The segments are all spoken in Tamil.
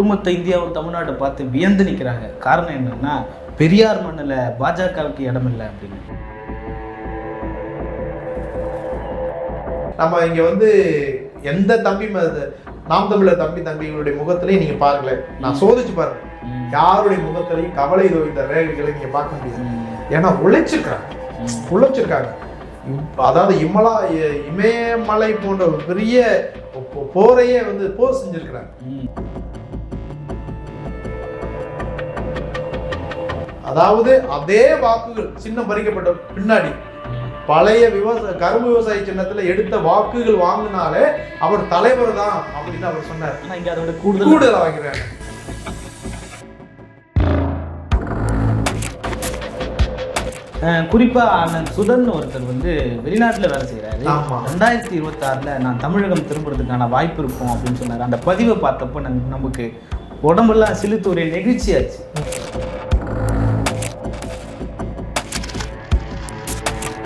ஒட்டுமொத்த இந்தியாவும் தமிழ்நாட்டை பார்த்து வியந்து நிற்கிறாங்க காரணம் என்னன்னா பெரியார் மண்ணில் பாஜகவுக்கு இடம் இல்லை அப்படின்னு. நம்ம இங்க வந்து எந்த தம்பி நாம் தமிழர் தம்பி தம்பிகளுடைய முகத்திலையும் நீங்க பாருங்களேன் நான் சோதிச்சு பாருங்க. யாருடைய முகத்திலையும் கவலை தோய்ந்த ரேகைகளை நீங்க பார்க்க முடியாது. ஏன்னா உழைச்சிருக்காங்க. உழைச்சிருக்காங்க. அதாவது இமலா இமயமலை போன்ற ஒரு பெரிய போரையே வந்து போர் செஞ்சிருக்கிறாங்க. அதாவது அதே வாக்குகள் சின்னம் பறிக்கப்பட்ட பின்னாடி பழைய விவசாய கரும்பு விவசாய சின்னத்துல எடுத்த வாக்குகள் வாங்கினாலே அவர் தலைவர் தான் அப்படின்னு அவர் சொன்னார். கூடுதல் கூடுதலா வாங்கிறாங்க அஹ் குறிப்பா அண்ணன் சுதன் ஒருத்தர் வந்து வெளிநாட்டுல வேலை செய்யறாரு. ரெண்டாயிரத்தி இருபத்தி ஆறுல நான் தமிழகம் திரும்புறதுக்கான வாய்ப்பு இருக்கும் அப்படின்னு சொன்னாரு. அந்த பதிவை பார்த்தப்போ நமக்கு- நமக்கு உடம்பெல்லாம் சிலுத்து ஒரு நெகிழ்ச்சியாச்சு.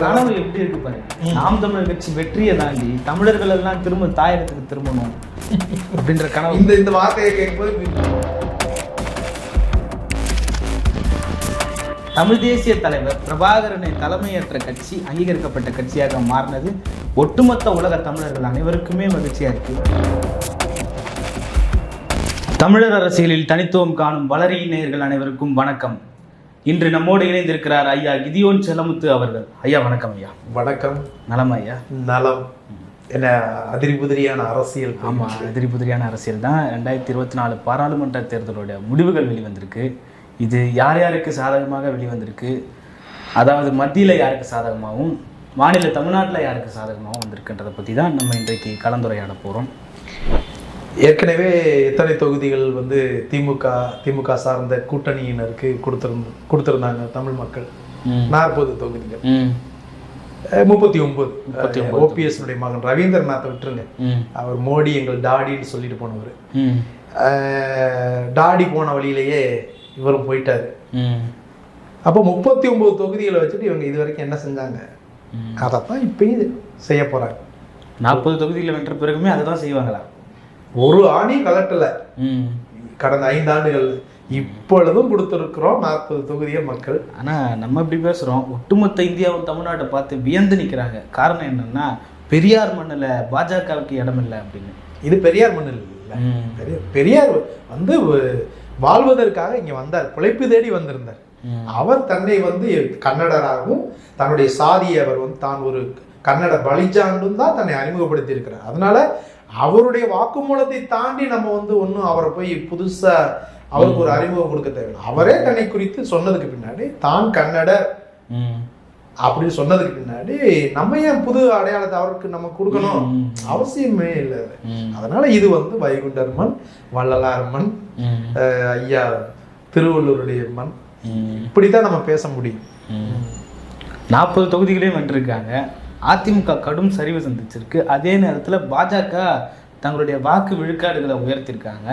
கனவு எப்படி இருக்கு பாருங்க நாம் தமிழர் கட்சி வெற்றியை தாண்டி தமிழர்கள் எல்லாம் திரும்ப தாயகத்துக்கு திரும்பணும் அப்படின்ற கனவு. இந்த இந்த வார்த்தையை கேட்கும்போது தமிழ் தேசிய தலைவர் பிரபாகரனை தலைமையேற்ற கட்சி அங்கீகரிக்கப்பட்ட கட்சியாக மாறினது. ஒட்டுமொத்த உலக தமிழர்கள் அனைவருக்குமே மகிழ்ச்சியா இருக்கு. தமிழர் அரசியலில் தனித்துவம் காணும் வளரி நேயர்கள் அனைவருக்கும் வணக்கம். இன்று நம்மோடு இணைந்திருக்கிறார் ஐயா கிதியோன் செல்லமுத்து அவர்கள். ஐயா வணக்கம் ஐயா. வணக்கம். நலம் ஐயா. நலம். என்ன அதிரி புதிரியான அரசியல் ஆமா எதிரி புதிரியான அரசியல் தான். ரெண்டாயிரத்தி இருபத்தி நாலு பாராளுமன்ற தேர்தலோட முடிவுகள் வெளிவந்திருக்கு. இது யார் யாருக்கு சாதகமாக வெளிவந்திருக்கு? அதாவது மத்தியில் யாருக்கு சாதகமாகவும் மாநில தமிழ்நாட்டில் யாருக்கு சாதகமாகவும் வந்திருக்குன்றதை பற்றி தான் நம்ம இன்றைக்கு கலந்துரையாட போகிறோம் ஏற்கனவே எத்தனை தொகுதிகள் வந்து திமுக திமுக சார்ந்த கூட்டணியினருக்கு கொடுத்திருந்த கொடுத்திருந்தாங்க தமிழ் மக்கள்? நாற்பது தொகுதிகள். முப்பத்தி ஒன்பது ஓபிஎஸ் மகன் ரவீந்திரநாத்தை விட்டுருங்க. அவர் மோடி எங்கள் டாடின்னு சொல்லிட்டு போனவர். டாடி போன வழியிலேயே இவரும் போயிட்டாரு. அப்போ முப்பத்தி ஒன்பது தொகுதிகளை வச்சுட்டு இவங்க இது வரைக்கும் என்ன செஞ்சாங்க. அதைத்தான் இப்பயும் செய்ய போறாங்க. நாற்பது தொகுதியில் வென்ற பிறகுமே அதை தான் செய்வாங்களா? ஒரு ஆணி கலட்டல. கடந்த ஐந்து ஆண்டுகள் இப்பொழுதும் கொடுத்துருக்குறோம். நாற்பது தொகுதிகள் மக்கள். ஆனால் நம்ம இப்படி பேசுகிறோம் ஒட்டுமொத்த இந்தியாவும் தமிழ்நாட்டை பார்த்து வியந்து நிற்கிறாங்க காரணம் என்னன்னா பெரியார் மண்ணில் பாஜகவுக்கு இடம் இல்லை அப்படின்னு. இது பெரியார் மண்ணில் இல்லை. பெரியார் வந்து வாழ்வதற்காக இங்க வந்தார். பிழைப்பு தேடி வந்திருந்தார். அவர் தன்னை வந்து கன்னடராகவும் தன்னுடைய சாதியை அவர் வந்து தான் ஒரு கன்னட பலிஜாண்டும் தான் தன்னை அறிமுகப்படுத்தி இருக்கிறார் அதனால அவருடைய வாக்குமூலத்தை தாண்டி நம்ம வந்து ஒன்றும் அவரை போய் புதுசா அவருக்கு ஒரு அறிமுகம் கொடுக்க தேவையில்லை அவரே தன்னை குறித்து சொன்னதுக்கு பின்னாடி தான் கன்னட அப்படின்னு சொன்னதுக்கு பின்னாடி நம்ம ஏன் புது அடையாளத்தை அவருக்கு நம்ம கொடுக்கணும். அவசியமே இல்லை. அதனால இது வந்து வைகுண்டர் மண் வள்ளலார் மண் ம். அஹ் ஐயா திருவள்ளுவருடைய மண் ம். இப்படித்தான் நம்ம பேச முடியும். நாற்பது தொகுதிகளையும் வென்றிருக்காங்க அதிமுக கடும் சரிவு சந்திச்சிருக்கு. அதே நேரத்தில் பாஜக தங்களுடைய வாக்கு விழுக்காடுகளை உயர்த்தியிருக்காங்க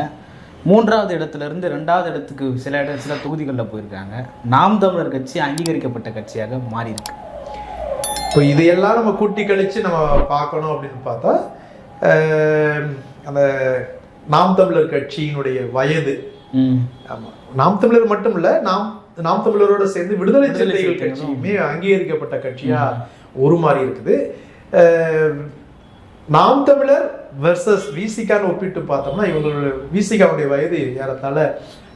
மூன்றாவது இடத்துல இருந்து ரெண்டாவது இடத்துக்கு சில இட சில தொகுதிகளில் போயிருக்காங்க. நாம் தமிழர் கட்சி அங்கீகரிக்கப்பட்ட கட்சியாக மாறி இருக்கு இப்போ இதையெல்லாம் நம்ம கூட்டி கழிச்சு நம்ம பார்க்கணும் அப்படின்னு பார்த்தா அந்த நாம் தமிழர் கட்சியினுடைய வயது. ம். ஆமா. நாம் தமிழர் மட்டும் இல்ல நாம் நாம் தமிழரோட சேர்ந்து விடுதலை சிறுத்தைகள். கட்சியுமே அங்கீகரிக்கப்பட்ட கட்சியா உருமாறி இருக்குது. நாம் தமிழர் வெர்சஸ் விசிகான்னு ஒப்பிட்டு பார்த்தோம்னா இவங்களோட விசிகாவுடைய வயது ஏறத்தாழ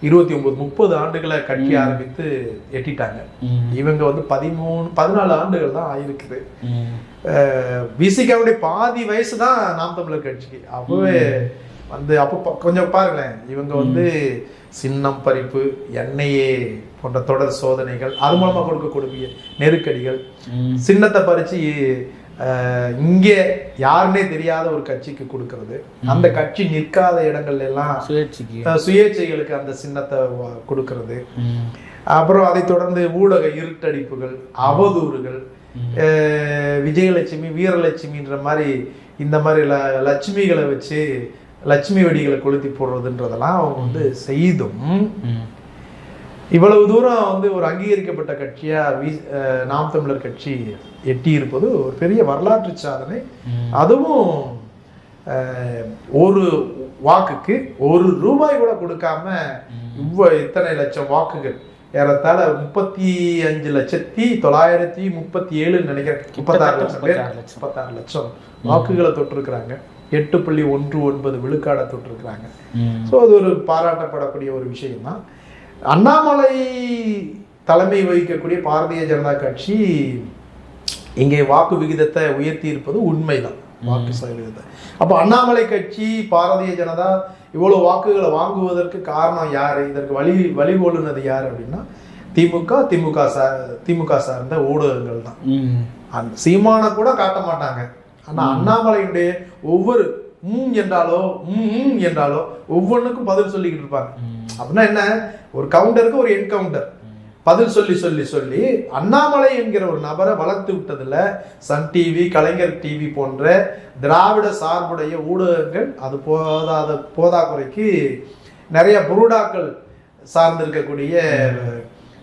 இருபத்தி ஒன்பது முப்பது ஆண்டுகளை கட்சி ஆரம்பித்து எட்டிட்டாங்க. இவங்க வந்து பதிமூணு பதினாலு ஆண்டுகள் தான் ஆயிருக்குது. விசிகாவுடைய பாதி வயசு தான் நாம் தமிழர் கட்சிக்கு. அப்பவே வந்து அப்போ கொஞ்சம் பாருங்களேன். இவங்க வந்து சின்னம் பறிப்பு எண்ணெயே போன்ற தொடர் சோதனைகள் அது மூலமா கொடுக்கக்கூடிய நெருக்கடிகள். சின்னத்தை பறிச்சு அஹ், இங்கே யாருன்னே தெரியாத ஒரு கட்சிக்கு கொடுக்கறது. அந்த கட்சி நிற்காத இடங்கள்ல எல்லாம் சுயேட்சைகளுக்கு அந்த சின்னத்தை கொடுக்கறது. அப்புறம் அதை தொடர்ந்து ஊடக இருட்டடிப்புகள் அவதூறுகள் விஜயலட்சுமி வீரலட்சுமின்ற மாதிரி இந்த மாதிரி லட்சுமிகளை வச்சு லட்சுமி வெடிகளை கொளுத்தி போடுறதுன்றதெல்லாம் அவங்க வந்து செய்தும். இவ்வளவு தூரம் வந்து ஒரு அங்கீகரிக்கப்பட்ட கட்சியா வி நாம் தமிழர் கட்சி எட்டி இருப்பது ஒரு பெரிய வரலாற்று சாதனை. அதுவும் ஒரு வாக்குக்கு ஒரு ரூபாய் கூட கொடுக்காம இவ்வ இத்தனை லட்சம் வாக்குகள். ஏறத்தாழ முப்பத்தி அஞ்சு லட்சத்தி தொள்ளாயிரத்தி முப்பத்தி ஏழுன்னு நினைக்கிறேன். முப்பத்தாறு லட்சம் பேர். முப்பத்தாறு லட்சம் வாக்குகளை தொட்டிருக்கிறாங்க. எட்டு புள்ளி ஒன்று ஒன்பது விழுக்காடை தொட்டிருக்கிறாங்க. ஸோ அது ஒரு பாராட்டப்படக்கூடிய ஒரு விஷயம்தான். அண்ணாமலை தலைமை வகிக்கக்கூடிய பாரதிய ஜனதா கட்சி இங்கே வாக்கு விகிதத்தை உயர்த்தி இருப்பது உண்மைதான் வாக்கு சதவீதத்தை. அப்போ அண்ணாமலை கட்சி பாரதிய ஜனதா இவ்வளவு வாக்குகளை வாங்குவதற்கு காரணம் யாரு? இதற்கு வழி வழிகோலுனது யார் அப்படின்னா திமுக திமுக சார் திமுக சார்ந்த ஊடகங்கள் தான் அந்த சீமானை கூட காட்ட மாட்டாங்க. ஆனா அண்ணாமலையுடைய ஒவ்வொரு ம் என்றாலோ ம் ம் என்றாலோ ஒவ்வொன்றுக்கும் பதில் சொல்லிக்கிட்டு இருப்பாங்க. அப்படின்னா என்ன? ஒரு கவுண்டருக்கு ஒரு என்கவுண்டர் பதில் சொல்லி சொல்லி சொல்லி அண்ணாமலை என்கிற ஒரு நபரை வளர்த்து விட்டதுல சன் டிவி கலைஞர் டிவி போன்ற திராவிட சார்புடைய ஊடகங்கள் அது போதாத போதாக்குறைக்கு நிறைய புருடாக்கள் சார்ந்திருக்கக்கூடிய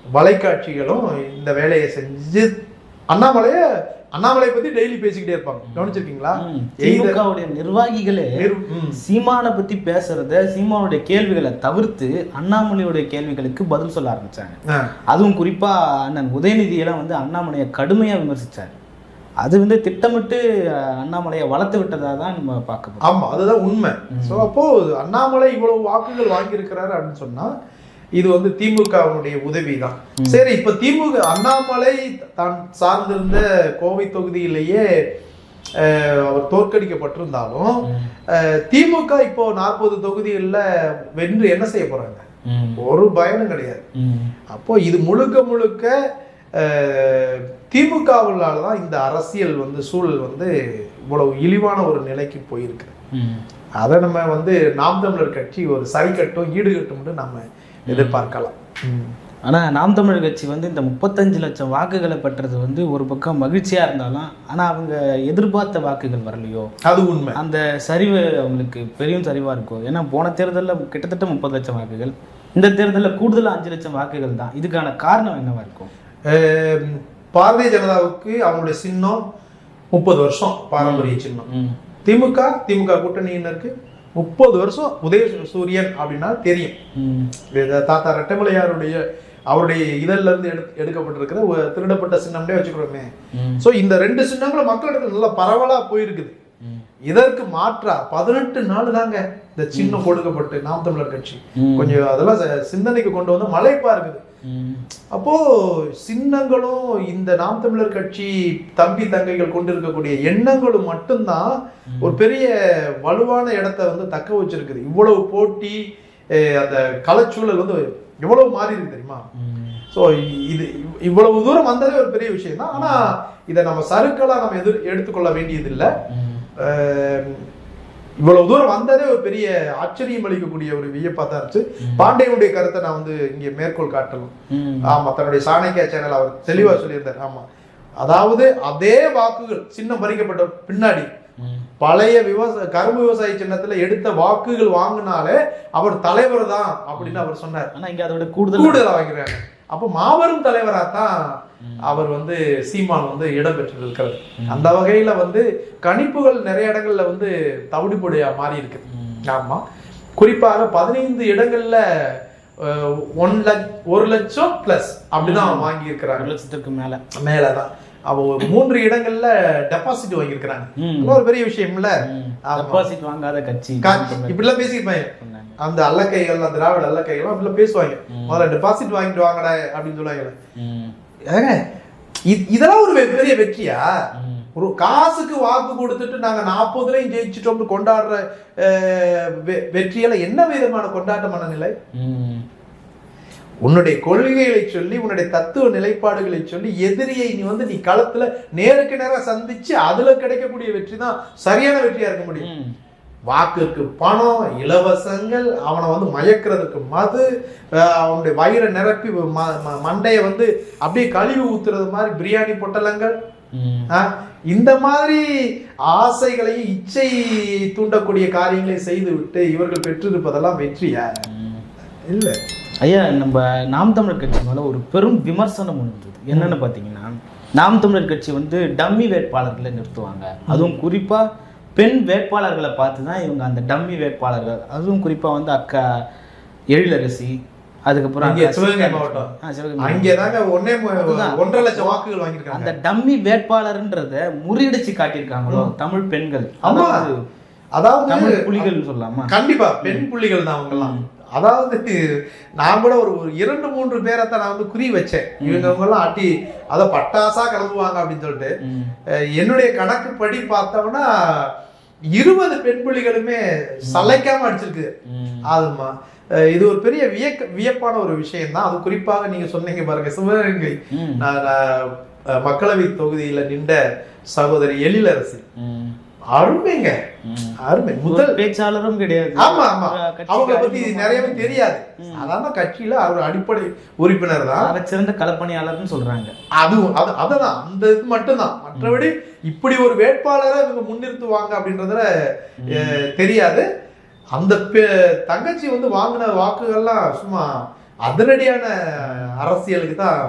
வலைக்காட்சிகளும் இந்த வேலையை செஞ்சு அண்ணாமலைய அண்ணாமலை பத்தி டெய்லி பேசிக்கிட்டே இருப்பாங்க. கவனிச்சிருக்கீங்களா? திமுகவுடைய நிர்வாகிகளே. சீமானை பத்தி பேசுறத சீமானுடைய கேள்விகளை தவிர்த்து அண்ணாமலையுடைய கேள்விகளுக்கு பதில் சொல்ல ஆரம்பிச்சாங்க. அதுவும் குறிப்பா அண்ணன் உதயநிதியெல்லாம் வந்து அண்ணாமலையை கடுமையா விமர்சிச்சார். அது வந்து திட்டமிட்டு அண்ணாமலையை வளர்த்து விட்டதா தான் நம்ம பார்க்க ஆமா அதுதான் உண்மை. சோ அப்போ அண்ணாமலை இவ்வளவு வாக்குகள் வாங்கியிருக்கிறாரு அப்படின்னு சொன்னா இது வந்து திமுகவுடைய உதவி தான் சரி இப்ப திமுக அண்ணாமலை தான் சார்ந்திருந்த கோவை தொகுதியிலேயே அவர் தோற்கடிக்கப்பட்டிருந்தாலும் திமுக இப்போ நாற்பது தொகுதிகளில் வென்று என்ன செய்ய போறாங்க? ஒரு பயனும் கிடையாது. அப்போ இது முழுக்க முழுக்க திமுகவினால தான் இந்த அரசியல் வந்து சூழல் வந்து இவ்வளவு இழிவான ஒரு நிலைக்கு போயிருக்கு. அதை நம்ம வந்து நாம் தமிழர் கட்சி ஒரு சரிக்கட்டும் ஈடுகட்டும்னு நம்ம எதிர்பார்க்கலாம். ஆனா நாம் தமிழர் கட்சி வந்து இந்த முப்பத்தஞ்சு லட்சம் வாக்குகளை பெற்றது வந்து ஒரு பக்கம் மகிழ்ச்சியா இருந்தாலும் ஆனா அவங்க எதிர்பார்த்த வாக்குகள் வரலையோ? அது உண்மை. அந்த சரிவு அவங்களுக்கு பெரிய சரிவா இருக்கும் ஏன்னா போன தேர்தலில் கிட்டத்தட்ட முப்பது லட்சம் வாக்குகள். இந்த தேர்தலில் கூடுதலா அஞ்சு லட்சம் வாக்குகள் தான். இதுக்கான காரணம் என்னவா இருக்கும்? பாரதிய ஜனதாவுக்கு அவங்களுடைய சின்னம் முப்பது வருஷம் பாரம்பரிய சின்னம். திமுக திமுக கூட்டணியினருக்கு முப்பது வருஷம் உதய சூரியன் அப்படின்னா தெரியும். தாத்தா ரெட்டமலையாருடைய அவருடைய இதழ்ல இருந்து எடு எடுக்கப்பட்டிருக்கிற ஒரு திருடப்பட்ட சின்னம்னே வச்சுக்கிறோமே சோ இந்த ரெண்டு சின்னங்களும் மக்களிடத்துல நல்லா பரவலா போயிருக்குது. இதற்கு மாற்றா பதினெட்டு நாள் தாங்க இந்த சின்னம் கொடுக்கப்பட்டு நாம் தமிழர் கட்சி. கொஞ்சம் அதெல்லாம் சிந்தனைக்கு கொண்டு வந்து மலைப்பா இருக்குது. அப்போ சின்னங்களும் இந்த நாம் தமிழர் கட்சி தம்பி தங்கைகள் கொண்டு இருக்கக்கூடிய எண்ணங்களும் மட்டும்தான் ஒரு பெரிய வலுவான இடத்த வந்து தக்க வச்சிருக்குது. இவ்வளவு போட்டி அந்த கலைச்சூழல் வந்து எவ்வளவு மாறி இருக்கு தெரியுமா ஸோ இது இவ்- இவ்வளவு தூரம் வந்ததே ஒரு பெரிய விஷயம் தான் ஆனா இதை நம்ம சருக்களா நம்ம எதிர் எடுத்துக்கொள்ள வேண்டியதில்லை. இவ்வளவு தூரம் வந்ததே ஒரு பெரிய ஆச்சரியம் அளிக்கக்கூடிய ஒரு வியப்பா தான் இருந்துச்சு. பாண்டியனுடைய கருத்தை நான் வந்து இங்கே மேற்கோள் காட்டலாம் ஆமா தன்னுடைய சாணக்கியா சேனல் அவர் தெளிவா சொல்லியிருந்தார். ஆமா. அதாவது அதே வாக்குகள் சின்னம் பறிக்கப்பட்ட பின்னாடி பழைய விவசாய கரும்பு விவசாய சின்னத்துல எடுத்த வாக்குகள் வாங்கினாலே அவர் தலைவர் தான் அப்படின்னு அவர் சொன்னார். ஆனா இங்க அதோட கூடுதல் கூடுதலா வாங்கிறாங்க அப்ப மாபெரும் தலைவரா தான் அவர் வந்து சீமான் வந்து இடம் பெற்றிருக்கிறார் அந்த வகையில வந்து கணிப்புகள் நிறைய இடங்கள்ல வந்து தவிடுபொடியா மாறி இருக்கு ஆமா. குறிப்பாக பதினைந்து இடங்கள்ல ஒன் லட்ச ஒரு லட்சம் பிளஸ் அப்படிதான் வாங்கி ஒரு இருக்கிறாங்க லட்சத்துக்கு மேல. மேலதான். அவ ஒரு மூன்று இடங்கள்ல டெபாசிட் வாங்கியிருக்கிறாங்க. ஒரு பெரிய விஷயம்ல. ஆமா. டெபாசிட் வாங்காத கட்சி. இப்படிலாம் பேசியிருப்பாங்க. அந்த அல்லக்கைகள் அந்த திராவிட அல்லக்கைகள் அப்படிலாம் பேசுவாங்க. முதல்ல டெபாசிட் வாங்கிட்டு வாங்கடா அப்படின்னு சொல்லுவாங்க இதெல்லாம் ஒரு பெரிய வெற்றியா. ஒரு காசுக்கு வாக்கு கொடுத்துட்டு நாங்க நாற்பதுலையும் ஜெயிச்சிட்டோம்னு கொண்டாடுற அஹ், வெ- வெற்றியில என்ன விதமான கொண்டாட்ட மனநிலை. உன்னுடைய கொள்கைகளை சொல்லி உன்னுடைய தத்துவ நிலைப்பாடுகளை சொல்லி எதிரியை நீ வந்து நீ களத்துல நேருக்கு நேரா சந்திச்சு அதுல கிடைக்கக்கூடிய வெற்றி தான் சரியான வெற்றியா இருக்க முடியும். வாக்குக்கு பணம் இலவசங்கள் அவனை வந்து மயக்கிறதுக்கு மது அவனுடைய வயிறை நிரப்பி மண்டையை வந்து அப்படியே கழுவி ஊத்துறது மாதிரி பிரியாணி பொட்டலங்கள். இந்த மாதிரி ஆசைகளையும் இச்சை தூண்டக்கூடிய காரியங்களை செய்து விட்டு இவர்கள் பெற்றிருப்பதெல்லாம் வெற்றியா. இல்ல. ஐயா நம்ம நாம் தமிழர் கட்சி மேல ஒரு பெரும் விமர்சனம் இருந்தது என்னன்னு பார்த்தீங்கன்னா நாம் தமிழர் கட்சி வந்து டம்மி வேட்பாளர்களை நிறுத்துவாங்க. அதுவும் குறிப்பா பெண் வேட்பாளர்களை பார்த்து தான் இவங்க அந்த டம்மி வேட்பாளர்கள். அதுவும் குறிப்பாக வந்து அக்கா எழிலரசி அதுக்கப்புறம் சிவகங்கை மாவட்டம். ஆ, சிவகங்கை அங்கேதாங்க ஒன்னே. ஒன்றரை லட்சம் வாக்குகள் வாங்கியிருக்காங்க. அந்த டம்மி வேட்பாளர்ன்றத முறியடிச்சு காட்டியிருக்காங்களோ தமிழ் பெண்கள். ஆமா. அதாவது அதாவது தமிழ் புலிகள் சொல்லலாமா? கண்டிப்பா பெண் புள்ளிகள் தான் அவங்கெல்லாம். அதாவது நான் கூட ஒரு இரண்டு மூன்று பேரை தான் நான் வந்து குறி வச்சேன். இவங்க எல்லாம் ஆட்டி அதை பட்டாசா கிளம்புவாங்க அப்படின்னு சொல்லிட்டு. என்னுடைய கணக்குப்படி பார்த்தோம்னா இருபது பெண் புள்ளிகளுமே சளைக்காம அடிச்சிருக்கு. ஆதுமா இது ஒரு பெரிய வியக்க வியப்பான ஒரு விஷயம் தான் அது குறிப்பாக நீங்க சொன்னீங்க பாருங்க சிவகங்கை. நான் மக்களவை தொகுதியில நின்ற சகோதரி எழிலரசி. அருமைங்க. அருமை. முதல் பேச்சாளரும் கிடையாது. ஆமா ஆமா. ஒரு கட்சிக்கு அவங்க பத்தி நிறையவே தெரியாது. சாதாரண கட்சியில அவர் அடிப்படை உறுப்பினர் தான். மிகச்சிறந்த களப்பணியாளர்னு சொல்றாங்க. அதுவும் அது அததான். அந்த இது மட்டும்தான். மற்றபடி இப்படி ஒரு வேட்பாளரை இவங்க முன்னிறுத்துவாங்க அப்படின்றதுல தெரியாது. அந்த தங்கச்சி வந்து வாங்கின வாக்குகள்லாம் சும்மா அதிரடியான அரசியலுக்கு தான்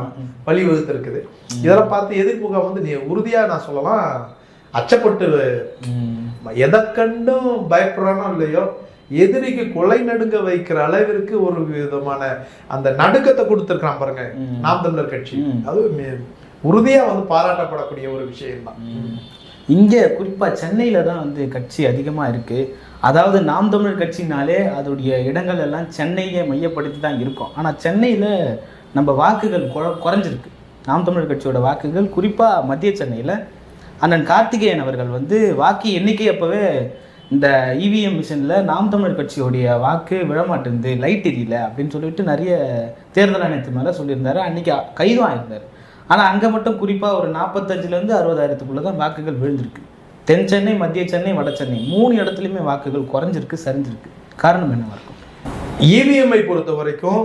வழிவகுத்திருக்குது. இதெல்லாம் பார்த்து எதிர்ப்புக வந்து நீ உறுதியா நான் சொல்லலாம். அச்சப்பட்டு. எதை கண்டும் பயப்படுறானோ இல்லையோ எதிரிக்கு கொலை நடுங்க வைக்கிற அளவிற்கு ஒரு விதமான அந்த நடுக்கத்தை கொடுத்துருக்கான் பாருங்க. நாம் தமிழர் கட்சி. அது மே- உறுதியா வந்து பாராட்டப்படக்கூடிய ஒரு விஷயம் தான் இங்கே குறிப்பாக சென்னையில் தான் வந்து கட்சி அதிகமாக இருக்குது அதாவது நாம் தமிழர் கட்சினாலே அதோடைய இடங்கள் எல்லாம் சென்னையை மையப்படுத்தி தான் இருக்கும். ஆனால் சென்னையில் நம்ம வாக்குகள் குற- குறைஞ்சிருக்கு. நாம் தமிழர் கட்சியோட வாக்குகள் குறிப்பாக மத்திய சென்னையில் அண்ணன் கார்த்திகேயன் அவர்கள் வந்து வாக்கு எண்ணிக்கை அப்போவே இந்த இவிஎம் மிஷினில் நாம் தமிழர் கட்சியோடைய வாக்கு விழமாட்டேங்குது லைட் எரியல அப்படின்னு சொல்லிட்டு நிறைய தேர்தல் ஆணையத்து மேலே சொல்லியிருந்தாரு. அன்றைக்கி கைதும் ஆயிருந்தார். ஆனால் அங்கே மட்டும் குறிப்பாக ஒரு நாற்பத்தஞ்சிலேருந்து அறுபதாயிரத்துக்குள்ளே தான் வாக்குகள் விழுந்திருக்கு. தென் சென்னை மத்திய சென்னை வட சென்னை மூணு இடத்துலையுமே வாக்குகள் குறைஞ்சிருக்கு சரிஞ்சிருக்கு. காரணம் என்னவா இருக்கும் இவிஎம்ஐ பொறுத்த வரைக்கும்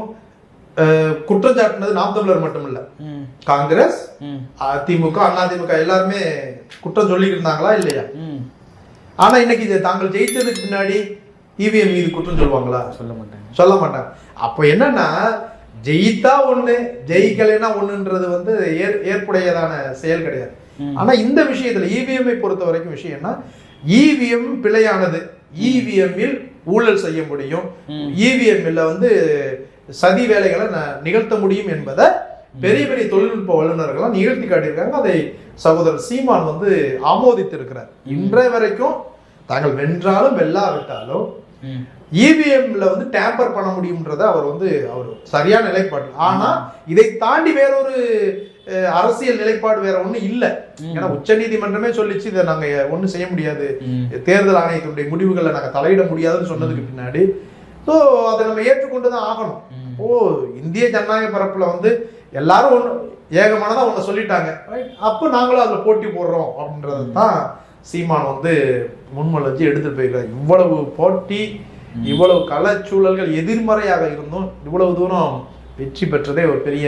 அஹ், குற்றம் சாட்டினது நாம் தமிழர் மட்டும் இல்ல காங்கிரஸ் அதிமுக அதிமுக எல்லாருமே குற்றம் சொல்லிட்டு இருந்தாங்களா இல்லையா ஆனா இன்னைக்கு இது தாங்கள் ஜெயித்ததுக்கு பின்னாடி இவிஎம் மீது குற்றம் சொல்லுவாங்களா? சொல்ல மாட்டாங்க. சொல்ல மாட்டாங்க. அப்போ என்னன்னா ஜெயித்தா ஒண்ணு ஜெயிக்கலைன்னா ஒண்ணுன்றது வந்து ஏற் ஏற்புடையதான செயல் கிடையாது. ஆனா இந்த விஷயத்துல இவிஎம்ஐ பொறுத்த வரைக்கும் விஷயம்னா இவிஎம் பிழையானது. இவிஎம்மில் ஊழல் செய்ய முடியும். ம். இவிஎம்மில் வந்து சதி வேலைகளை நிகழ்த்த முடியும் என்பதை பெரிய பெரிய தொழில்நுட்ப வல்லுநர்கள்லாம் நிகழ்த்தி காட்டியிருக்காங்க. அதை சகோதரர் சீமான் வந்து ஆமோதித்து இருக்கிறார் இன்றைய வரைக்கும் தாங்கள் வென்றாலும் வெல்லாவிட்டாலும் இவிஎம்ல வந்து டேம்பர் பண்ண முடியும்ன்றத அவர் வந்து அவர் சரியான நிலைப்பாடு ஆனா இதை தாண்டி வேறொரு அரசியல் நிலைப்பாடு வேற ஒண்ணும் இல்ல. ஏன்னா உச்சநீதிமன்றமே சொல்லிச்சு இதை நாங்க ஒண்ணும் செய்ய முடியாது. தேர்தல் ஆணையத்தினுடைய முடிவுகளை நாங்க தலையிட முடியாதுன்னு சொன்னதுக்கு பின்னாடி ஸோ அதை நம்ம ஏற்றுக்கொண்டு தான் ஆகணும். ஓ இந்திய ஜனநாயக பரப்புல வந்து எல்லாரும் ஒன்று ஏகமானதா ஒன்று சொல்லிட்டாங்க? அப்போ நாங்களும் அதில் போட்டி போடுறோம் அப்படின்றது தான் சீமான் வந்து முன்மொழிஞ்சு எடுத்துட்டு போயிருக்காரு. இவ்வளவு போட்டி இவ்வளவு கலச்சூழல்கள் எதிர்மறையாக இருந்தும் இவ்வளவு தூரம் வெற்றி பெற்றதே ஒரு பெரிய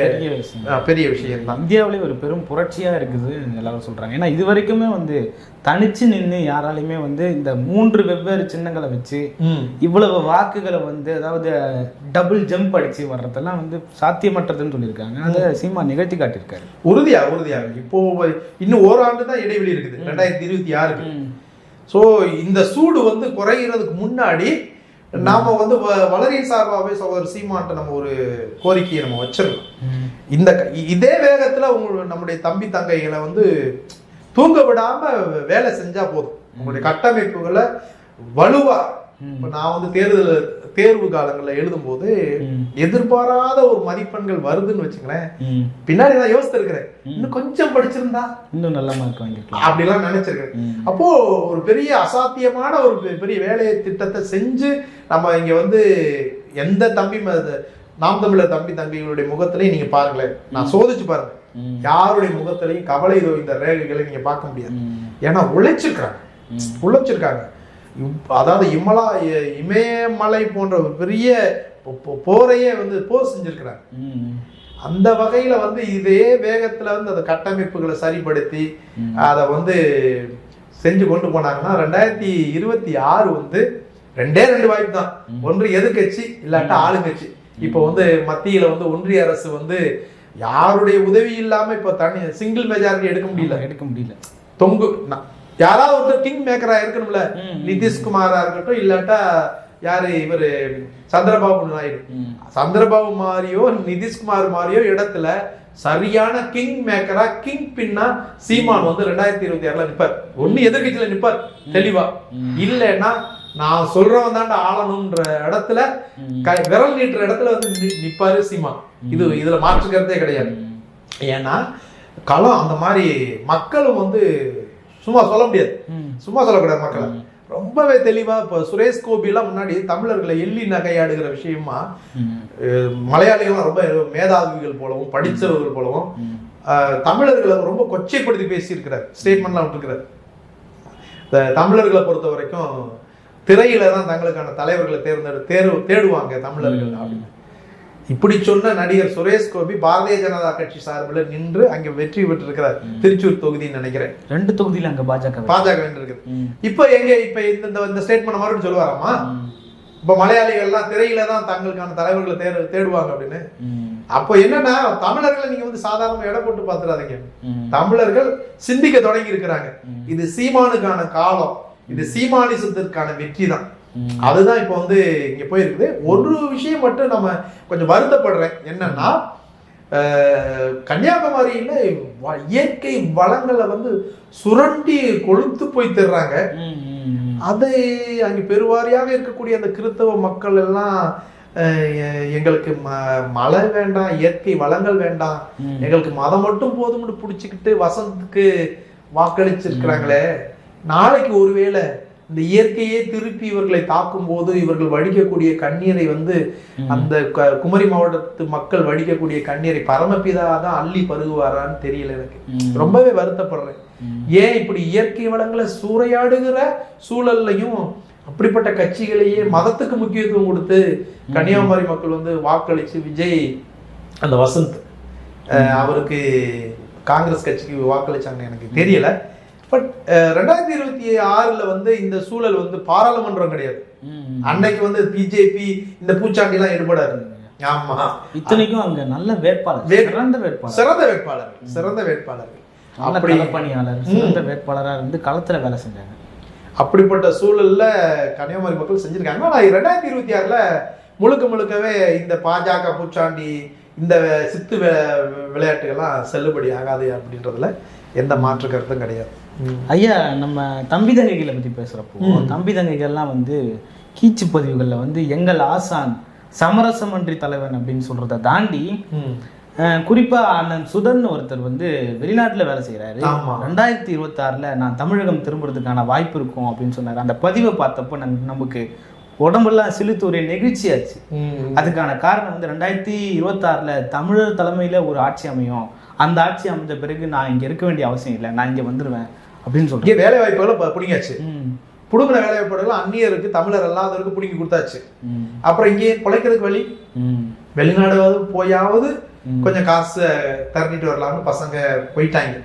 பெரிய விஷயம். தான் இந்தியாவிலே ஒரு பெரும் புரட்சியா இருக்குது எல்லாரும் சொல்றாங்க. ஏன்னா இது வரைக்குமே வந்து தனிச்சு நின்று யாராலையுமே வந்து இந்த மூன்று வெவ்வேறு சின்னங்களை வச்சு இவ்வளவு வாக்குகளை வந்து அதாவது டபுள் ஜம்ப் அடிச்சு வர்றதெல்லாம் வந்து சாத்தியமற்றதுன்னு சொல்லியிருக்காங்க. அதை சீமா நிகழ்த்தி காட்டியிருக்காரு. உறுதியா உறுதியா. இப்போ இன்னும் ஓராண்டு தான் இடைவெளி இருக்குது. ரெண்டாயிரத்தி இருபத்தி ஆறுக்கு. ஸோ இந்த சூடு வந்து குறைகிறதுக்கு முன்னாடி நாம வந்து வ- வளரின் சார்பாகவே சகோதரர் சீமான்ட்ட நம்ம ஒரு கோரிக்கையை நம்ம வச்சிடலாம் இந்த இதே வேகத்துல உங்க நம்முடைய தம்பி தங்கைகளை வந்து தூங்க விடாம வேலை செஞ்சா போதும். உங்களுடைய கட்டமைப்புகளை வலுவா. இப்ப நான் வந்து தேர்தல் தேர்வு காலங்களில் எழுதும்போது. எதிர்பாராத ஒரு மதிப்பெண்கள் வருதுன்னு வச்சுங்களேன். பின்னாடி நான் யோசித்திருக்கிறேன் இன்னும் கொஞ்சம் படிச்சிருந்தா இன்னும் நல்ல மார்க் வாங்கிருக்கலாம் அப்படிலாம் நினைச்சிருக்கேன். அப்போ ஒரு பெரிய அசாத்தியமான ஒரு பெரிய வேலையை திட்டத்தை செஞ்சு நம்ம இங்க வந்து எந்த தம்பி நாம் தமிழர் தம்பி தம்பிகளுடைய முகத்திலையும் நீங்க பாருங்களேன் நான் சோதிச்சு பாருங்க. யாருடைய முகத்திலையும் கவலை இந்த ரேகைகளை நீங்க பார்க்க முடியாது. ஏன்னா உழைச்சிருக்காங்க ம். உழைச்சிருக்காங்க அதாவது இமலா இமயமலை போன்ற பெரிய போரையே வந்து போர் செஞ்சிருக்கிறாங்க. அந்த வகையில வந்து இதே வேகத்துல வந்து அந்த கட்டமைப்புகளை சரிப்படுத்தி. அதை வந்து செஞ்சு கொண்டு போனாங்கன்னா ரெண்டாயிரத்தி இருபத்தி ஆறு வந்து ரெண்டே ரெண்டு வாய்ப்பு தான். ஒன்று எதிர்க்கட்சி இல்லாட்டா ஆளுங்கட்சி. இப்போ வந்து மத்தியில வந்து ஒன்றிய அரசு வந்து யாருடைய உதவி இல்லாம இப்ப தனி சிங்கிள் மெஜாரிட்டி எடுக்க முடியல. எடுக்க முடியல. தொங்கு ந- யாராவது ஒருத்தர் கிங் மேக்கரா இருக்கணும்ல. நிதிஷ்குமாரா இருக்கட்டும் இல்லாட்டா யாரு இவரு சந்திரபாபு நாயுடு. சந்திரபாபு மாதிரியோ நிதிஷ்குமார் மாதிரியோ இடத்துல சரியான கிங் மேக்கரா கிங் பின்னா சீமான் வந்து ரெண்டாயிரத்தி இருபத்தி ஆறுல நிப்பார். ஒண்ணு எதிர்கட்சியில நிப்பார் தெளிவா. இல்லைன்னா நான் சொல்றவன் தாண்டா ஆளணும்ன்ற இடத்துல விரல் நீட்டுற இடத்துல வந்து நிப்பாரு சீமான். இது இதுல மாற்றுக்கிறதே கிடையாது. ஏன்னா களம் அந்த மாதிரி மக்களும் வந்து சும்மா சொல்ல முடியாது. சும்மா சொல்லக்கூடாது மக்களை. ரொம்பவே தெளிவா இப்போ சுரேஷ் கோபிலாம் முன்னாடி தமிழர்களை எள்ளி நகையாடுகிற விஷயமா மலையாளிகள்லாம் ரொம்ப மேதாவிகள் போலவும் படித்தவர்கள் போலவும் தமிழர்களை ரொம்ப கொச்சைப்படுத்தி பேசியிருக்கிறார் ஸ்டேட்மெண்ட்லாம் விட்டுருக்கிறார். தமிழர்களை பொறுத்த வரைக்கும் திரையில தான் தங்களுக்கான தலைவர்களை தேர்ந்தெடு தேர்வு தேடுவாங்க தமிழர்கள் அப்படின்னு. இப்படி சொன்ன நடிகர் சுரேஷ் கோபி பாரதிய ஜனதா கட்சி சார்பில் நின்று அங்க வெற்றி பெற்றிருக்கிறார். திருச்சூர் தொகுதின்னு நினைக்கிறேன். ரெண்டு தொகுதியில அங்க பாஜக பாஜக வென்றிருக்குது. ம். இப்போ எங்க இப்ப இந்த இந்த- ஸ்டேட்மெண்ட் மறுபடியும் சொல்லுவாராமா. இப்ப மலையாளிகள்லாம் திரையில தான் தங்களுக்கான தலைவர்களை தேடு தேடுவாங்க அப்படின்னு. அப்போ என்னன்னா தமிழர்களை நீங்க வந்து சாதாரண எடை போட்டு பாத்துறாதீங்க ம். தமிழர்கள் சிந்திக்க தொடங்கி இருக்கிறாங்க. இது சீமானுக்கான காலம். இது சீமானிசத்திற்கான வெற்றி தான். அதுதான் இப்போ வந்து இங்க போயிருக்குது. ஒரு விஷயம் மட்டும் நம்ம கொஞ்சம் வருத்தப்படுறேன். என்னன்னா கன்னியாகுமரியில இயற்கை வளங்களை வந்து சுரண்டி கொழுத்து போய் தர்றாங்க. அதை அங்கே பெருவாரியாக இருக்கக்கூடிய அந்த கிறிஸ்தவ மக்கள் எல்லாம் எங்களுக்கு ம மழை வேண்டாம் இயற்கை வளங்கள் வேண்டாம். எங்களுக்கு மதம் மட்டும் போதும்னு பிடிச்சிக்கிட்டு வசந்துக்கு வாக்களிச்சிருக்கிறாங்களே. நாளைக்கு ஒருவேளை இந்த இயற்கையே திருப்பி இவர்களை தாக்கும் போது இவர்கள் வடிக்கக்கூடிய கண்ணீரை வந்து அந்த குமரி மாவட்டத்து மக்கள் வடிக்கக்கூடிய கண்ணீரை பரமபிதா தான் அள்ளி பருகுவாரான்னு தெரியல எனக்கு. ரொம்பவே வருத்தப்படுறேன். ஏன் இப்படி இயற்கை வளங்களை சூறையாடுகிற சூழல்லையும் அப்படிப்பட்ட கட்சிகளையே மதத்துக்கு முக்கியத்துவம் கொடுத்து கன்னியாகுமரி மக்கள் வந்து வாக்களிச்சு விஜய் அந்த வசந்த் அவருக்கு காங்கிரஸ் கட்சிக்கு வாக்களிச்சாங்க எனக்கு தெரியல. பட் ரெண்டாயிரத்தி இருபத்தி ஆறுல வந்து இந்த சூழல் வந்து பாராளுமன்றம் கிடையாது. அன்னைக்கு வந்து பிஜேபி இந்த பூச்சாண்டி எல்லாம் ஈடுபடாது. ஆமா. இத்தனைக்கும் அங்க நல்ல வேட்பாளர் சிறந்த வேட்பாளர். சிறந்த வேட்பாளர் சிறந்த வேட்பாளர். அப்படி களப்பணியாளர் சிறந்த வேட்பாளரா இருந்து களத்துல வேலை செஞ்சாங்க. அப்படிப்பட்ட சூழல்ல கன்னியாகுமரி மக்கள் செஞ்சிருக்காங்க. ஆனா ரெண்டாயிரத்தி இருபத்தி ஆறுல முழுக்க முழுக்கவே இந்த பாஜக பூச்சாண்டி இந்த சித்து விளையாட்டுகள்லாம் செல்லுபடி ஆகாது அப்படின்றதுல எந்த மாற்று கருத்தும் கிடையாது. ஐயா நம்ம தம்பி தங்கைகளை பத்தி பேசுறப்போ தம்பி தங்கைகள்லாம் வந்து கீச்சு பதிவுகள்ல வந்து எங்கள் ஆசான் சமரசமன்றி தலைவன் அப்படின்னு சொல்றதை தாண்டி குறிப்பா அண்ணன் சுதன் ஒருத்தர் வந்து வெளிநாட்டுல வேலை செய்யறாரு. ரெண்டாயிரத்தி இருபத்தி ஆறுல நான் தமிழகம் திரும்புறதுக்கான வாய்ப்பு இருக்கும் அப்படின்னு சொன்னாரு. அந்த பதிவை பார்த்தப்போ நம்- நமக்கு உடம்பெல்லாம் சிலுத்து ஒரே நெகிழ்ச்சியாச்சு. அதுக்கான காரணம் வந்து ரெண்டாயிரத்தி இருபத்தாறுல தமிழர் தலைமையில ஒரு ஆட்சி அமையும். அந்த ஆட்சி அமைஞ்ச பிறகு நான் இங்க இருக்க வேண்டிய அவசியம் இல்லை. நான் இங்க வந்துருவேன். அப்படின்னு இங்கே வேலை வாய்ப்புகளை பிடிங்காச்சு ம், புடுங்கின வேலை வாய்ப்புகள் அந்நியருக்கு தமிழர் அல்லாதவருக்கு பிடிங்கி கொடுத்தாச்சு. அப்புறம் இங்கே பிழைக்கிறதுக்கு வழி? வெளிநாடு போயாவது. கொஞ்சம் காசு தரணிட்டு வரலாம்னு பசங்க போயிட்டாங்க.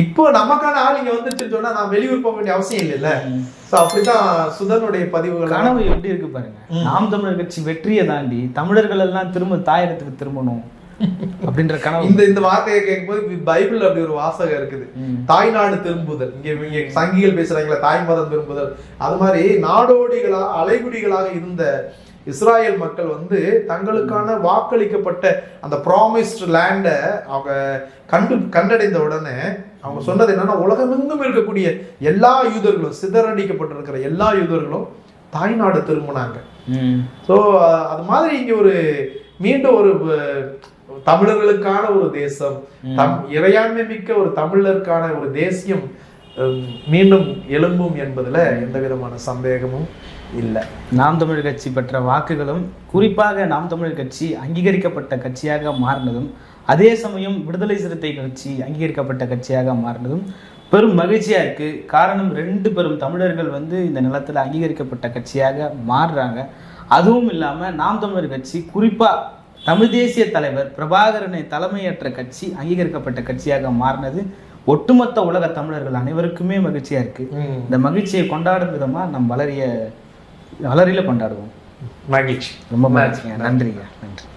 இப்போ நமக்கான ஆள் இங்க வந்துருச்சுன்னு சொன்னா நான் வெளியூர் போக வேண்டிய அவசியம் இல்லைல்ல. சோ அப்படிதான் சுதனுடைய பதிவுகள். கனவு எப்படி இருக்கு பாருங்க. நாம் தமிழர் கட்சி வெற்றியை தாண்டி தமிழர்கள் எல்லாம் திரும்ப தாயகத்துக்கு திரும்பணும். அப்படின்ற கனவு. இந்த இந்த வார்த்தையை கேட்கும்போது பைபிள் அப்படி ஒரு வாசகம் இருக்குது. தாய்நாடு திரும்புதல். இங்க இங்க சங்கிகள் பேசுறாங்களா தாய் மதம் திரும்புதல். அது மாதிரி நாடோடிகளா அலைகுடிகளாக இருந்த இஸ்ராயேல் மக்கள் வந்து தங்களுக்கான வாக்களிக்கப்பட்ட அந்த ப்ராமிஸ்ட் லேண்டை அவங்க கண்டு கண்டடைந்த உடனே அவங்க சொன்னது என்னன்னா உலகமெங்கும் இருக்கக்கூடிய எல்லா யூதர்களும் சிதறடிக்கப்பட்டிருக்கிற எல்லா யூதர்களும் தாய்நாடு திரும்பினாங்க. ஸோ அது மாதிரி இங்க ஒரு மீண்டும் ஒரு தமிழர்களுக்கான ஒரு தேசம் தம் இறையாண்மை மிக்க ஒரு தமிழருக்கான ஒரு தேசியம் மீண்டும் எழும்பும் என்பதுல எந்த விதமான சந்தேகமும் இல்லை. நாம் தமிழர் கட்சி பெற்ற வாக்குகளும் குறிப்பாக நாம் தமிழர் கட்சி அங்கீகரிக்கப்பட்ட கட்சியாக மாறினதும் அதே சமயம் விடுதலை சிறுத்தை கட்சி அங்கீகரிக்கப்பட்ட கட்சியாக மாறினதும் பெரும் மகிழ்ச்சியா இருக்கு. காரணம் ரெண்டு பெரும் தமிழர்கள் வந்து இந்த நிலத்துல அங்கீகரிக்கப்பட்ட கட்சியாக மாறுறாங்க. அதுவும் இல்லாம நாம் தமிழர் கட்சி குறிப்பா தமிழ் தேசிய தலைவர் பிரபாகரனை தலைமையேற்ற கட்சி அங்கீகரிக்கப்பட்ட கட்சியாக மாறினது. ஒட்டுமொத்த உலக தமிழர்கள் அனைவருக்குமே மகிழ்ச்சியா இருக்கு. இந்த மகிழ்ச்சியை கொண்டாடும் விதமா நம் வளரிய வளரில கொண்டாடுவோம். மகிழ்ச்சி. ரொம்ப மகிழ்ச்சிங்க. நன்றிங்க. நன்றி.